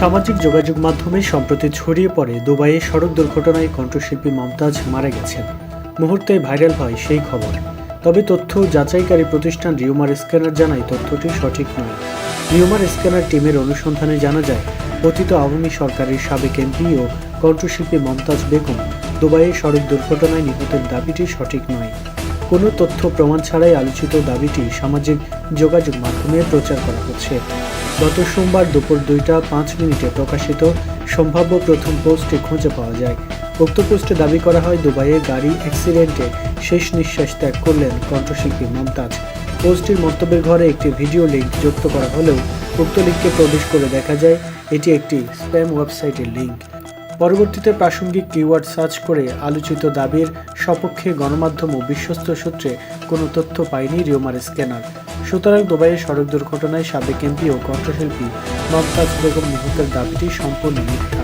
সামাজিক যোগাযোগ মাধ্যমে সম্প্রতি ছড়িয়ে পড়ে দুবাইয়ে সড়ক দুর্ঘটনায় কণ্ঠশিল্পী মমতাজ মারা গেছেন। মুহূর্তে ভাইরাল হয় সেই খবর। তবে তথ্য যাচাইকারী প্রতিষ্ঠান রিউমার স্ক্যানার জানায় তথ্যটি সঠিক নয়। রিউমার স্ক্যানার টিমের অনুসন্ধানে জানা যায় অতীত আওয়ামী সরকারের সাবেক এমপি ও কণ্ঠশিল্পী মমতাজ বেগম দুবাইয়ে সড়ক দুর্ঘটনায় নিহতের দাবিটি সঠিক নয়। কোনো তথ্য প্রমাণ ছাড়াই আলোচিত দাবিটি সামাজিক যোগাযোগ মাধ্যমে প্রচার করা হচ্ছে। গত সোমবার দুপুর দুইটা পাঁচ মিনিটে প্রকাশিত সম্ভাব্য প্রথম পোস্টে খুঁজে পাওয়া যায়। উক্ত পোস্টে দাবি করা হয়, দুবাইয়ে গাড়ি অ্যাক্সিডেন্টে শেষ নিঃশ্বাস ত্যাগ করলেন কণ্ঠশিল্পী মমতাজ। পোস্টটির মন্তব্যের ঘরে একটি ভিডিও লিঙ্ক যুক্ত করা হলেও উক্ত লিঙ্কে প্রবেশ করে দেখা যায়, এটি একটি স্প্যাম ওয়েবসাইটের লিঙ্ক পরবর্তীতে প্রাসঙ্গিক কিওয়ার্ড সার্চ করে আলোচিত দাবির সপক্ষে গণমাধ্যম ও বিশ্বস্ত সূত্রে কোনো তথ্য পায়নি রিওমার স্ক্যানার। সুতরাং দুবাইয়ের সড়ক দুর্ঘটনায় সাবেক এমপি ও কণ্ঠশিল্পী মমতাজ বেগম নিহতের দাবিটি সম্পূর্ণ মিথ্যা